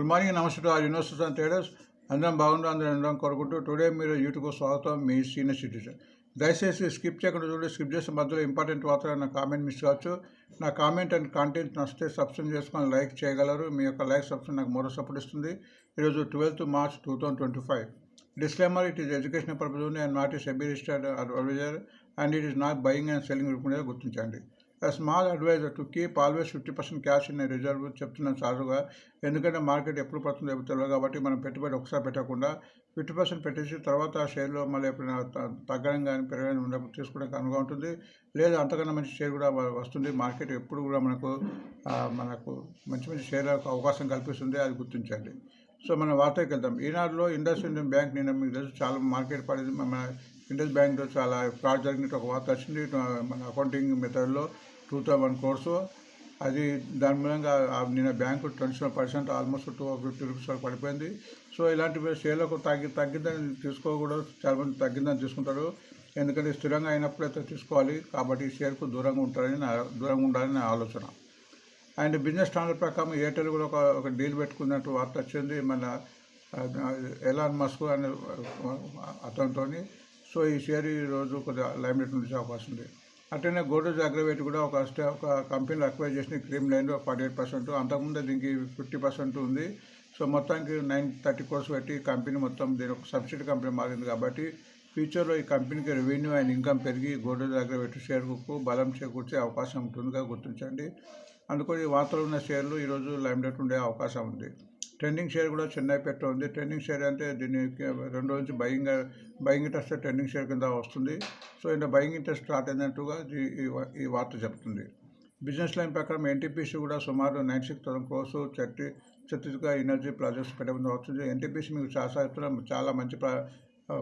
Good morning నమస్తే R university and traders అందరం బాగుండు అందరం ఉండడం కోరుకుంటూ టుడే మీరు యూట్యూబ్ స్వాగతం మీ సీనియర్ సిటిజన్ దయచేసి స్కిప్ చేయకుండా చూడండి స్కిప్ చేసే మధ్యలో ఇంపార్టెంట్ వార్తలు నా కామెంట్ మిస్ కావచ్చు. నా కామెంట్ అండ్ కంటెంట్ నచ్చితే సబ్స్క్రైబ్ చేసుకొని లైక్ చేయగలరు. మీ యొక్క లైక్ సబ్స్క్రైబ్ నాకు మరో సపోర్ట్ ఇస్తుంది. ఈరోజు twelfth March two thousand twenty five disclaimer it is education purpose and not a SEBI registered adviser and it is not buying and selling రూపంలో small adviser to keep always fifty percent cash in reserve చెప్తున్నాను సారుగా ఎందుకంటే market ఎప్పుడు పడుతుందో తెలియదు కాబట్టి మనం పెట్టుబడి ఒకసారి పెట్టకుండా ఫిఫ్టీ పర్సెంట్ పెట్టేసి తర్వాత ఆ షేర్లో మళ్ళీ ఎప్పుడైనా త- తగ్గడం కానీ పెరగడం ఉన్నప్పుడు తీసుకోవడానికి అనుగా ఉంటుంది. లేదా అంతకన్నా మంచి షేర్ కూడా వస్తుంది. మార్కెట్ ఎప్పుడు కూడా మనకు మనకు మంచి మంచి షేర్లకు అవకాశం కల్పిస్తుంది అది గుర్తించండి. సో మన వార్తకి వెళ్దాం. ఈనాడులో ఇండస్ ఇండియన్ బ్యాంక్ నిన్న మీకు తెలుసు చాలా మార్కెట్ పడింది మన ఇండస్ బ్యాంక్లో చాలా ఫ్రాడ్ జరిగినట్టు ఒక వార్త వచ్చింది. మన అకౌంటింగ్ మెథడ్లో టూ థౌసండ్ కోర్సు. అది దాని మూలంగా నేను నిన్న bank twenty seven percent almost two fifty rupees వరకు పడిపోయింది. సో ఇలాంటి షేర్లకు తగ్గి తగ్గిందని తీసుకోకూడదు. చాలా మంది తగ్గిందని తీసుకుంటారు. ఎందుకంటే స్థిరంగా అయినప్పుడు అయితే తీసుకోవాలి. కాబట్టి ఈ షేర్కు దూరంగా ఉంటారని నా దూరంగా ఉండాలని నా ఆలోచన. అండ్ బిజినెస్ స్టాండర్డ్ ప్రకారం ఎయిర్టెల్ కూడా ఒక ఒక డీల్ పెట్టుకున్నట్టు వార్త వచ్చింది. మన ఎలాన్ మస్క్ అనే అతనితో సో ఈ షేర్ ఈ రోజు కొద్దిగా లైమ్లైట్ నుంచి అవకాశం ఉంది. అట్లనే గోడ్రేజ్ అగ్రవేట్ కూడా ఒక స్టే ఒక కంపెనీలో అక్వైర్ చేసిన క్రీమ్ లైన్లో ఫార్టీ ఎయిట్ పర్సెంట్. అంతకుముందు దీనికి ఫిఫ్టీ పర్సెంట్ ఉంది. సో మొత్తానికి నైన్ థర్టీ కోర్స్ పెట్టి కంపెనీ మొత్తం దీని ఒక సబ్సిడీ కంపెనీ మారింది కాబట్టి ఫ్యూచర్లో ఈ కంపెనీకి రెవెన్యూ అండ్ ఇన్కమ్ పెరిగి గోడ్రేజ్ అగ్రవేట్ షేర్కు బలం చేకూర్చే అవకాశం ఉంటుందిగా గుర్తించండి. అందుకని ఈ వార్తలు ఉన్న షేర్లు ఈరోజు లైమ్లైట్ ఉండే అవకాశం ఉంది. ట్రెండింగ్ షేర్ కూడా చెన్నై పెట్ట ఉంది. ట్రెండింగ్ షేర్ అంటే దీనికి రెండు నుంచి buying buying interest trending share కింద వస్తుంది. సో ఇంత బయింగ్ ఇంట్రెస్ట్ స్టార్ట్ అయినట్టుగా ఈ- ఈ వార్త చెప్తుంది. బిజినెస్ లైన్ ప్రకారం ఎన్టీపీసీ కూడా సుమారు నైన్ సిక్స్ థౌసండ్ క్రోర్స్ చట్టి ఛత్తీస్గఢ్ ఎనర్జీ ప్రాజెక్ట్స్ పెట్టబడి వస్తుంది. ఎన్టీపీసీ మీకు చాలా చాలా మంచి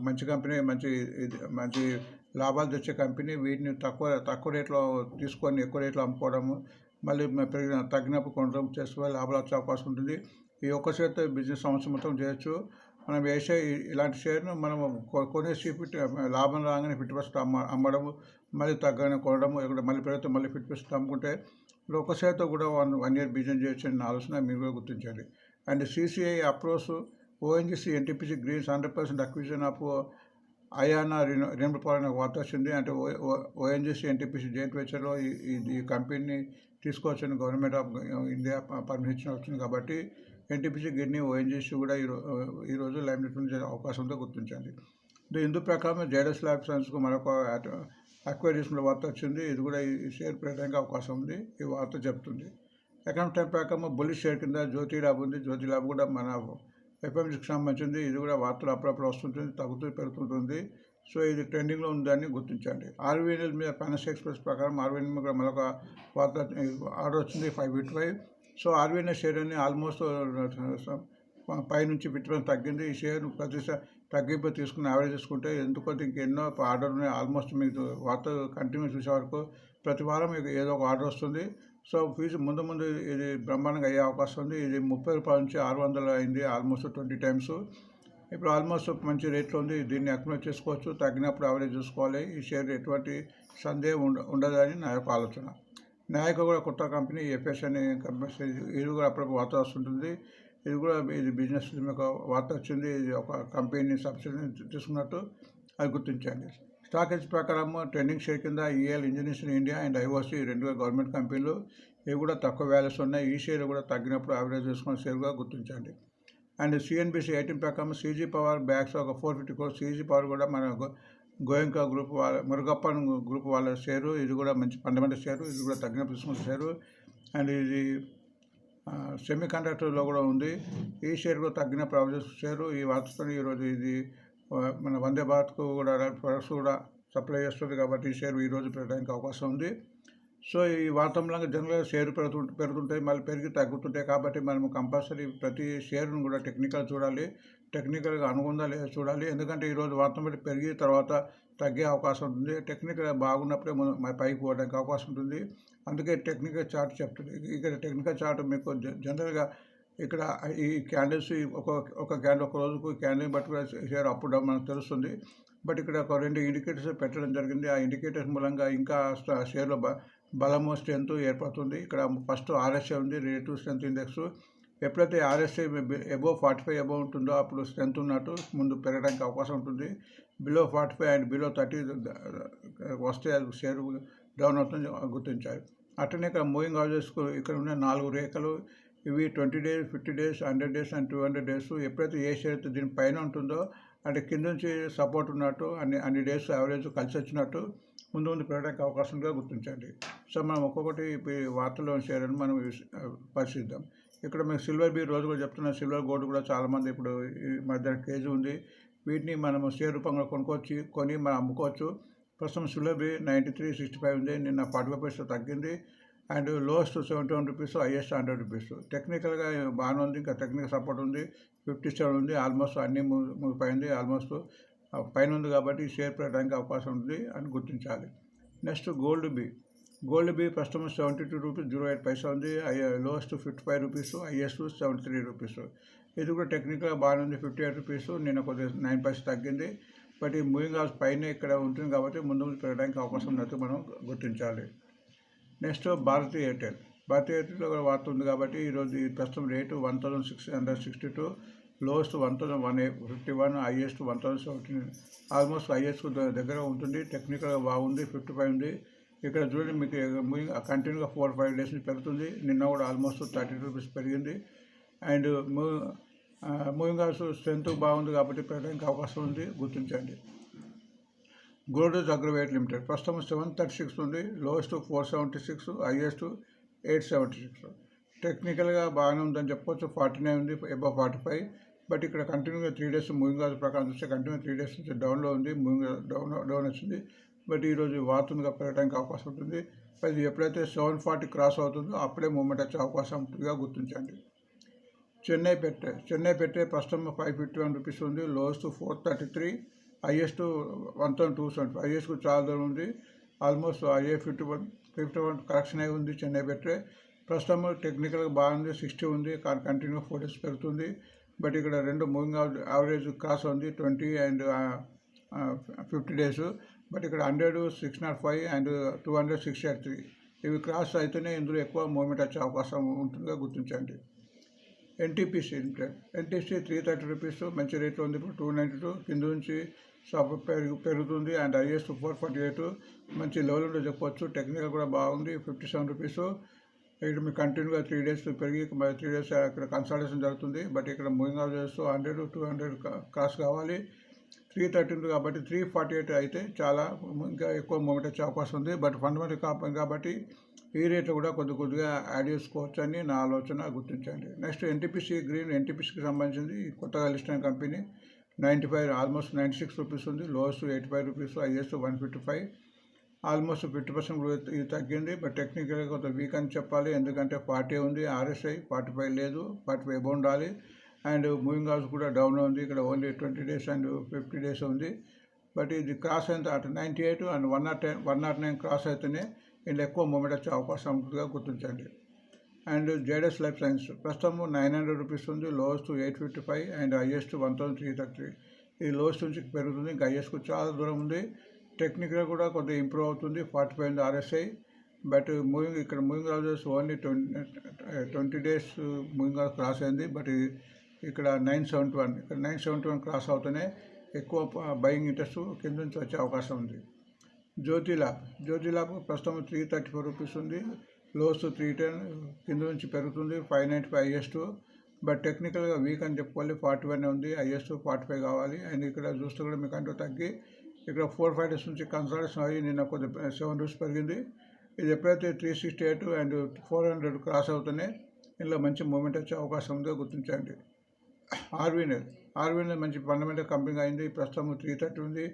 మంచి కంపెనీ మంచి మంచి లాభాలు తెచ్చే కంపెనీ వీటిని తక్కువ తక్కువ రేట్లో తీసుకొని ఎక్కువ రేట్లో అమ్ముకోవడము మళ్ళీ పెరిగిన తగ్గినప్పుడు కొనడం చేస్తే లాభాలు వచ్చే అవకాశం ఉంటుంది. ఈ ఒక్క షేర్తో బిజినెస్ సంవత్సరం మొత్తం చేయొచ్చు. మనం వేసే ఇలాంటి షేర్ను మనం కొ- కొనేసి ఫిట్ లాభం రాగానే ఫిట్ ప్రస్తుతం అమ్మ అమ్మడము మళ్ళీ తగ్గగానే కొనడం ఇక్కడ మళ్ళీ పెరిగితే మళ్ళీ ఫిట్ ప్రస్తుతం అమ్ముకుంటే ఒక షేర్తో కూడా వన్ వన్ ఇయర్ బిజినెస్ చేయొచ్చు అని ఆలోచన మీరు కూడా గుర్తించండి and CCI approves ONGC NTPC greens hundred percent acquisition of Ayana renew renew నాకు వార్త వచ్చింది అంటే ఓఎన్జిసి ఎన్టీపీసీ జాయింట్ వెంచర్లో ఈ ఈ- ఈ కంపెనీని తీసుకోవచ్చని గవర్నమెంట్ ఆఫ్ ఇండియా పర్మిషన్ వచ్చింది కాబట్టి ఎన్టీపీసీ గిర్ని ఓఎన్జీసీ కూడా ఈ రోజు ఈరోజు లైన్ ఉండే అవకాశంతో గుర్తించండి ఇందు ప్రకారం జేడస్ ల్యాబ్ సైన్స్కు మరొక అక్వైరీస్లో వార్త వచ్చింది. ఇది కూడా ఈ షేర్ పెట్టడానికి అవకాశం ఉంది. ఈ వార్త చెప్తుంది. ఎకనామిక్ టైం ప్రకారం బుల్లి షేర్ కింద జ్యోతి ల్యాబ్ ఉంది. జ్యోతి ల్యాబ్ కూడా మన ఎఫ్ఎంసీకి సంబంధించింది. ఇది కూడా వార్తలు అప్పుడప్పుడు వస్తుంటుంది తగ్గుతూ పెరుగుతుంటుంది. సో ఇది ట్రెండింగ్లో ఉందని గుర్తించండి. ఆర్వీఎన్ఎల్ మీద ఫైనాన్స్ ఎక్స్ప్రెస్ ప్రకారం ఆర్వీఎన్ఎల్ మీద మరొక వార్త ఆర్డర్ వచ్చింది five fifty five. So RVNS share అని ఆల్మోస్ట్ పై నుంచి తగ్గింది. ఈ షేర్ ప్రతిసారి తగ్గింపు తీసుకుని యావరేజ్ తీసుకుంటే ఎందుకంటే ఇంకెన్నో ఆర్డర్ ఉన్నాయి. ఆల్మోస్ట్ మీకు వార్త కంటిన్యూ చూసే వరకు ప్రతి వారం మీకు ఏదో ఒక ఆర్డర్ వస్తుంది. సో ఫీజు ముందు ముందు ఇది బ్రహ్మాండంగా అయ్యే అవకాశం ఉంది. ఇది ముప్పై రూపాయల నుంచి ఆరు వందలు అయింది ఆల్మోస్ట్ ట్వంటీ టైమ్స్. ఇప్పుడు ఆల్మోస్ట్ మంచి రేట్లో ఉంది. దీన్ని అక్యుములేట్ చేసుకోవచ్చు. తగ్గినప్పుడు యావరేజ్ చూసుకోవాలి. ఈ షేర్ ఎటువంటి సందేహం ఉండ ఉండదని నా యొక్క ఆలోచన. నాయక కూడా కొత్త కంపెనీ ఎఫ్ఎస్ అనే కంపెనీ ఇది కూడా అప్పుడప్పుడు వార్త వస్తుంటుంది. ఇది కూడా ఇది బిజినెస్ మీకు వార్త వచ్చింది. ఇది ఒక కంపెనీ సబ్సిడీని తీసుకున్నట్టు అది గుర్తించండి. స్టాక్ ఎక్స్ ప్రకారం ట్రెండింగ్ షేర్ కింద EL engineers in India and IOC రెండు గవర్నమెంట్ కంపెనీలు. ఇవి కూడా తక్కువ వాల్యూస్ ఉన్నాయి. ఈ షేర్ కూడా తగ్గినప్పుడు యావరేజ్ చేసుకున్న షేర్గా గుర్తించండి. అండ్ సిఎన్బిసి ఎయిటీన్ ప్రకారం సీజీ పవర్ బ్యాగ్స్ ఒక four fifty crores CG power కూడా మన గోయంకా గ్రూప్ వాళ్ళ మురుగప్పన్ గ్రూప్ వాళ్ళ షేరు ఇది కూడా మంచి ఫండమెంటల్ షేరు ఇది కూడా తగ్గిన బిజినెస్ షేరు. అండ్ ఇది సెమీ కండక్టర్లో కూడా ఉంది. ఈ షేర్ కూడా తగ్గిన ప్రావిజన్స్ షేరు. ఈ వార్తతో ఈరోజు ఇది మన వందే భారత్కు కూడా ప్రొడక్ట్స్ కూడా సప్లై చేస్తుంది కాబట్టి ఈ షేర్ ఈరోజు పెట్టడానికి అవకాశం ఉంది. సో ఈ వాతావరణంగా జనరల్గా షేర్ పెరుగుతు పెరుగుతుంటాయి మళ్ళీ పెరిగి తగ్గుతుంటాయి కాబట్టి మనం కంపల్సరీ ప్రతి షేర్ను కూడా టెక్నికల్ చూడాలి. టెక్నికల్గా అనుగుందా లేదా చూడాలి. ఎందుకంటే ఈరోజు వాతావరణం పెరిగి తర్వాత తగ్గే అవకాశం ఉంటుంది. టెక్నికల్ బాగున్నప్పుడే మనం పైకి పోవడానికి అవకాశం ఉంటుంది. అందుకే టెక్నికల్ చార్ట్ చెప్తుంది ఇక్కడ టెక్నికల్ చార్ట్ మీకు జనరల్గా ఇక్కడ ఈ క్యాండిల్స్ ఒక ఒక క్యాండిల్ ఒక రోజుకు క్యాండిల్ బట్టి కూడా షేర్ అప్పుడు మనకు తెలుస్తుంది. బట్ ఇక్కడ ఒక రెండు ఇండికేటర్స్ పెట్టడం జరిగింది. ఆ ఇండికేటర్స్ మూలంగా ఇంకా షేర్లో బలము స్ట్రెంత్ ఏర్పడుతుంది. ఇక్కడ ఫస్ట్ ఆర్ఎస్ఏ ఉంది రిలేటివ్ స్ట్రెంత్ ఇండెక్స్. ఎప్పుడైతే RSI above forty five above ఉంటుందో అప్పుడు స్ట్రెంత్ ఉన్నట్టు ముందు పెరగడానికి అవకాశం ఉంటుంది. Below forty five and below thirty వస్తే అది షేర్ డౌన్ అవుతుంది గుర్తించాలి. అట్లనే ఇక్కడ మూవింగ్ హౌజెస్ ఇక్కడ ఉన్న నాలుగు రేఖలు ఇవి twenty days fifty days hundred days and two hundred days ఎప్పుడైతే ఏ షేర్ అయితే దీని పైన ఉంటుందో అంటే కింద నుంచి సపోర్ట్ ఉన్నట్టు అన్ని అన్ని డేస్ యావరేజ్ కలిసి వచ్చినట్టు ముందు ముందు పెరగడానికి అవకాశం ఉందిగా గుర్తించండి. సో మనం ఒక్కొక్కటి ఇప్పుడు వార్తల్లో చేయాలని మనం పరిశీలిద్దాం. ఇక్కడ మేము సిల్వర్ బీ రోజు కూడా చెప్తున్నా సిల్వర్ గోల్డ్ కూడా చాలామంది ఇప్పుడు ఈ మధ్య కేజీ ఉంది. వీటిని మనము షేర్ రూపంలో కొనుక్కోవచ్చు కొని మనం అమ్ముకోవచ్చు. ప్రస్తుతం silver B ninety three sixty five ఉంది. నిన్న ఫార్టీ ఫైవ్ పైసలు తగ్గింది. And lowest seventy one rupees highest hundred rupees. టెక్నికల్గా బాగానే ఉంది. ఇంకా టెక్నికల్ సపోర్ట్ ఉంది. ఫిఫ్టీ సెవెన్ ఉంది. ఆల్మోస్ట్ అన్ని ముగిపోయింది. ఆల్మోస్ట్ పైన ఉంది కాబట్టి షేర్ పెరగడానికి అవకాశం ఉంది అని గుర్తించాలి. Next gold B. Gold B ప్రస్తుతం seventy two rupees zero eight paisa ఉంది. Lowest fifty five rupees highest seventy three rupees. ఇది కూడా టెక్నికల్గా బాగానే ఉంది. ఫిఫ్టీ ఎయిట్ రూపీస్ నిన్న కొద్దిగా నైన్ పైసా తగ్గింది. బట్ ఈ మూవింగ్ ఆల్స్ పైన ఇక్కడ ఉంటుంది కాబట్టి ముందు ముందు పెరగడానికి అవకాశం ఉన్నట్టు మనం గుర్తించాలి. నెక్స్ట్ భారతీ ఎయిర్టెల్. భారతీ ఎయిర్టెల్లో కూడా వార్త ఉంది కాబట్టి ఈరోజు ఈ ప్రస్తుతం rate one thousand six hundred sixty two. Lowest one thousand one fifty one highest one thousand seventeen almost highest దగ్గర ఉంటుంది టెక్నికల్గా బాగుంది ఫిఫ్టీ ఫైవ్ ఉంది. ఇక్కడ చూడండి మీకు కంటిన్యూగా ఫోర్ ఫైవ్ డేస్ నుంచి పెరుగుతుంది. నిన్న కూడా ఆల్మోస్ట్ థర్టీ రూపీస్ పెరిగింది. అండ్ మూవింగ్ ఆల్సో స్ట్రెంత్ బాగుంది కాబట్టి పెరగడానికి అవకాశం ఉంది. గుర్తించండి. గోల్డేజ్ అగ్రవేట్ లిమిటెడ్ ప్రస్తుతం సెవెన్ థర్టీ సిక్స్ ఉంది. Lowest four seventy six highest eight seventy six టెక్నికల్గా బాగానే ఉందని చెప్పొచ్చు. ఫార్టీ నైన్ ఉంది ఎబో ఫార్టీ ఫైవ్ బట్ ఇక్కడ కంటిన్యూగా త్రీ డేస్ మూవింగ్ అవర్ ప్రకారం చూస్తే కంటిన్యూ త్రీ డేస్ నుంచి డౌన్లో ఉంది మూవింగ్ డౌన్ డౌన్ వచ్చింది. బట్ ఈరోజు వార్తుందిగా పెరగడానికి అవకాశం ఉంటుంది. అది ఎప్పుడైతే సెవెన్ ఫార్టీ క్రాస్ అవుతుందో అప్పుడే మూమెంట్ వచ్చే అవకాశం ఉంటుందిగా గుర్తించండి. చెన్నై పెట్టే చెన్నై పెట్టే ప్రస్తుతం ఫైవ్ ఫిఫ్టీ వన్ రూపీస్ ఉంది. Lowest four thirty three highest one thousand two seventy highest చాలా దూరం ఉంది. Almost IA fifty one fifty one correction అయి ఉంది చెన్నై పెట్టే. ప్రస్తుతం టెక్నికల్గా బాగుంది సిక్స్టీ ఉంది. కానీ కంటిన్యూ ఫోర్ డేస్ పెరుగుతుంది. బట్ ఇక్కడ రెండు మూవింగ్ యావరేజ్ క్రాస్ ఉంది twenty and fifty days. But ఇక్కడ hundred six not five and two hundred six eight three. ఇవి క్రాస్ అయితేనే ఇందులో ఎక్కువ మూమెంట్ వచ్చే అవకాశం ఉంటుందిగా గుర్తించండి. NTPC limited NTC three thirty rupees మంచి రేట్లో ఉంది. ఇప్పుడు టూ నైంటీ టూ కింద నుంచి పెరుగు పెరుగుతుంది. And IS four forty eight మంచి లెవెల్ ఉందో చెప్పొచ్చు. టెక్నికల్ కూడా బాగుంది. ఫిఫ్టీ సెవెన్ రూపీస్ ఇక్కడ మీకు కంటిన్యూగా త్రీ డేస్ పెరిగి మరి త్రీ డేస్ ఇక్కడ కన్సల్టేషన్ జరుగుతుంది. బట్ ఇక్కడ మూవింగ్ ఆఫ్ చేస్తూ హండ్రెడ్ టూ హండ్రెడ్ క్రాస్ కావాలి. త్రీ థర్టీ ఉంది కాబట్టి త్రీ ఫార్టీ ఎయిట్ అయితే చాలా ఇంకా ఎక్కువ మూమెంట్ వచ్చే అవకాశం ఉంది. బట్ ఫండమెంటల్ కాపాయి కాబట్టి ఈ రేట్లో కూడా కొద్ది కొద్దిగా యాడ్ చేసుకోవచ్చు అని నా ఆలోచన. గుర్తించండి. నెక్స్ట్ ఎన్టీపీసీ గ్రీన్ ఎన్టీపీసీకి సంబంధించింది కొత్తగా లిస్ట్ అయిన company ninety five almost ninety six rupees ఉంది. Lowest eighty five rupees highest one fifty five almost fifty percent ఇది తగ్గింది. బట్ టెక్నికల్గా కొంత వీక్ అని చెప్పాలి. ఎందుకంటే ఫార్టీ ఉంది ఆర్ఎస్ఐ ఫార్టీ ఫైవ్ లేదు ఫార్టీ ఫైవ్ ఉండాలి. అండ్ మూవింగ్ హౌస్ కూడా డౌన్లో ఉంది. ఇక్కడ only twenty days and fifty days ఉంది. బట్ ఇది క్రాస్ అయిన అటు ninety eight and one not ten one not nine cross అయితేనే ఇందులో ఎక్కువ మూమెంట్ వచ్చే అవకాశం ఉంటుందిగా గుర్తించండి. అండ్ జేడెస్ లైఫ్ సైన్స్ ప్రస్తుతం నైన్ హండ్రెడ్ రూపీస్ ఉంది lowest eight fifty five and highest one thousand three thirty ఈ లోయెస్ట్ నుంచి పెరుగుతుంది ఇంకా హైయెస్ట్కు చాలా దూరం ఉంది. టెక్నిక్గా కూడా కొద్దిగా ఇంప్రూవ్ అవుతుంది ఫార్టీ ఫైవ్ ఉంది ఆర్ఎస్ఐ బట్ మూవింగ్ ఇక్కడ moving houses only twenty twenty days moving house cross అయింది. బట్ ఇక్కడ నైన్ సెవెంటీ వన్ ఇక్కడ నైన్ సెవెంటీ వన్ క్రాస్ అవుతూనే ఎక్కువ బయింగ్ ఇంట్రెస్ట్ కింద నుంచి వచ్చే అవకాశం ఉంది. జ్యోతి ల్యాబ్ జ్యోతి ల్యాబ్ ప్రస్తుతం త్రీ థర్టీ ఫోర్ రూపీస్ ఉంది. లోస్ త్రీ టెన్ కింద నుంచి పెరుగుతుంది five ninety five highest but టెక్నికల్గా వీక్ అని చెప్పుకోవాలి ఫార్టీ వన్ ఉంది హైయెస్ట్ ఫార్టీ ఫైవ్ కావాలి. అండ్ ఇక్కడ చూస్తే కూడా మీకు అంటూ తగ్గి ఇక్కడ ఫోర్ ఫైవ్ డేస్ నుంచి కన్సల్టేషన్ అయ్యి నిన్న కొద్ది సెవెన్ రూపీస్ పెరిగింది. ఇది ఎప్పుడైతే three sixty eight and four hundred cross అవుతూనే ఇందులో మంచి మూమెంట్ వచ్చే అవకాశం ఉందో గుర్తించండి. ఆర్వీనర్ ఆర్వీనర్ మంచి ఫండమెంటల్ కంపెనీ అయింది. ప్రస్తుతం త్రీ థర్టీ ఉంది.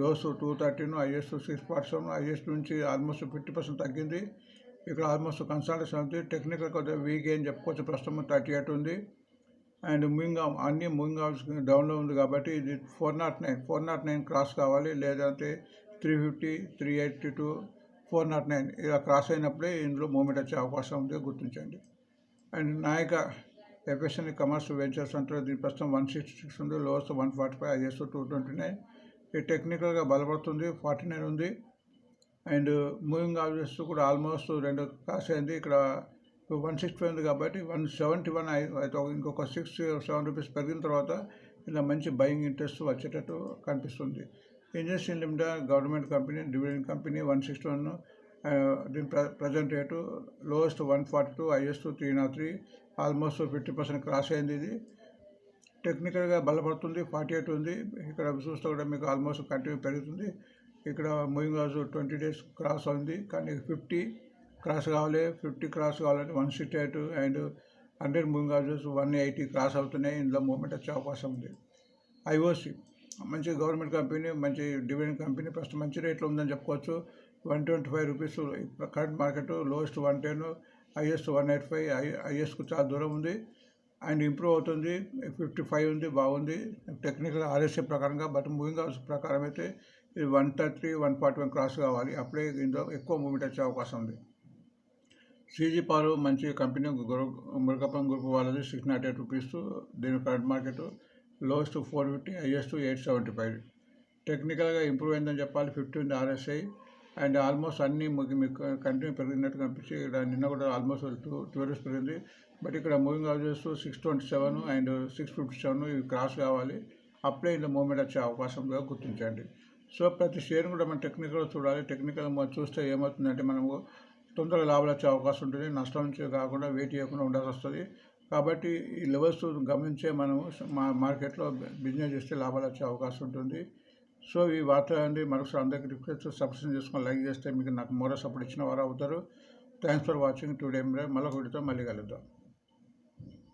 లోస్ టూ థర్టీను ఐఎస్ సిక్స్ పర్సెంట్ ఐఎస్ నుంచి ఆల్మోస్ట్ ఫిఫ్టీ పర్సెంట్ తగ్గింది. ఇక్కడ ఆల్మోస్ట్ కన్సల్టేషన్ అవుతుంది. టెక్నికల్ కొద్దిగా వీక్ అని చెప్పుకోవచ్చు. ప్రస్తుతం థర్టీ ఎయిట్ ఉంది. అండ్ మూవింగ్ అన్ని మూవింగ్ హౌస్ డౌన్లో ఉంది కాబట్టి ఇది four not nine. Four not nine cross కావాలి లేదంటే three fifty three eighty two four not nine ఇలా క్రాస్ అయినప్పుడే ఇందులో మూమెంట్ వచ్చే అవకాశం ఉంది గుర్తించండి. And Nykaa FSN commerce ventures అంటారు దీని ప్రస్తుతం వన్ సిక్స్టీ సిక్స్ ఉంది lowest one forty five highest two twenty nine. ఇది టెక్నికల్గా బలపడుతుంది ఫార్టీ నైన్ ఉంది. అండ్ మూవింగ్ ఆఫీసెస్ కూడా ఆల్మోస్ట్ రెండు క్రాస్ అయింది ఇక్కడ వన్ సిక్స్టీ ఉంది కాబట్టి వన్ సెవెంటీ వన్ అయితే ఇంకొక సిక్స్ సెవెన్ రూపీస్ పెరిగిన తర్వాత ఇలా మంచి బయింగ్ ఇంట్రెస్ట్ వచ్చేటట్టు కనిపిస్తుంది. Engineers limited government company dividend company one sixty one దీని ప్ర present rate lowest one forty two highest three not three almost fifty percent cross అయింది ఇది. టెక్నికల్గా బలపడుతుంది ఫార్టీ ఎయిట్ ఉంది. ఇక్కడ చూస్తే కూడా మీకు ఆల్మోస్ట్ కంటిన్యూ పెరుగుతుంది. ఇక్కడ moving house twenty days cross ఉంది కానీ ఫిఫ్టీ క్రాస్ కావాలి ఫిఫ్టీ క్రాస్ కావాలంటే one sixty eight and hundred moving one eighty cross అవుతున్నాయి. ఇందులో మూమెంట్ వచ్చే అవకాశం ఉంది. ఐఓసి మంచి గవర్నమెంట్ కంపెనీ మంచి డివిడెండ్ కంపెనీ ఫస్ట్ మంచి రేట్లో ఉందని చెప్పుకోవచ్చు. One twenty five rupees current market lowest one ten highest one eight five హైయెస్ట్కు చాలా దూరం ఉంది. అండ్ ఇంప్రూవ్ అవుతుంది. ఫిఫ్టీ ఫైవ్ ఉంది బాగుంది. టెక్నికల్ ఆర్ఎస్ఏ ప్రకారంగా బట్ మూవింగ్ హౌస్ ప్రకారం అయితే ఇది one thirty one forty one cross కావాలి. అప్పుడే ఇందులో ఎక్కువ మూమెంట్ వచ్చే అవకాశం ఉంది. సీజీ పాలు మంచి కంపెనీ మురకప్పం గ్రూప్ వాళ్ళది సిక్స్ నాట్ ఎయిట్ రూపీస్ దీని current market lowest four fifty highest eight seventy five టెక్నికల్గా ఇంప్రూవ్ అయిందని చెప్పాలి ఫిఫ్టీ ఉంది ఆర్ఎస్ఐ అండ్ ఆల్మోస్ట్ అన్ని మీకు మీకు కంటిన్యూ పెరిగినట్టు కనిపించి ఇక్కడ నిన్న కూడా ఆల్మోస్ట్ టూ టూ పెరిగింది. బట్ ఇక్కడ moving houses six twenty seven and six fifty seven ఇవి క్రాస్ కావాలి. అప్పుడే ఇందులో మూమెంట్ వచ్చే అవకాశంగా గుర్తించండి. సో ప్రతి షేర్ కూడా మనం టెక్నికల్ చూడాలి. టెక్నికల్ మనం చూస్తే ఏమవుతుందంటే మనము తొందరగా లాభాలు వచ్చే అవకాశం ఉంటుంది. నష్టం నుంచి కాకుండా వెయిట్ చేయకుండా ఉండాల్సి వస్తుంది. కాబట్టి ఈ లెవెల్స్ గమనించే మనము మా మార్కెట్లో బిజినెస్ చేస్తే లాభాలు వచ్చే అవకాశం ఉంటుంది. సో ఈ వార్త అండి. మరొకసారి అందరికీ రిక్వెస్ట్ సబ్స్క్రైబ్ చేసుకొని లైక్ చేస్తే మీకు నాకు మరో సపోర్ట్ ఇచ్చిన వారు అవుతారు. Thanks for watching. టుడే మరొక ఒకటితో మళ్ళీ కలుద్దాం.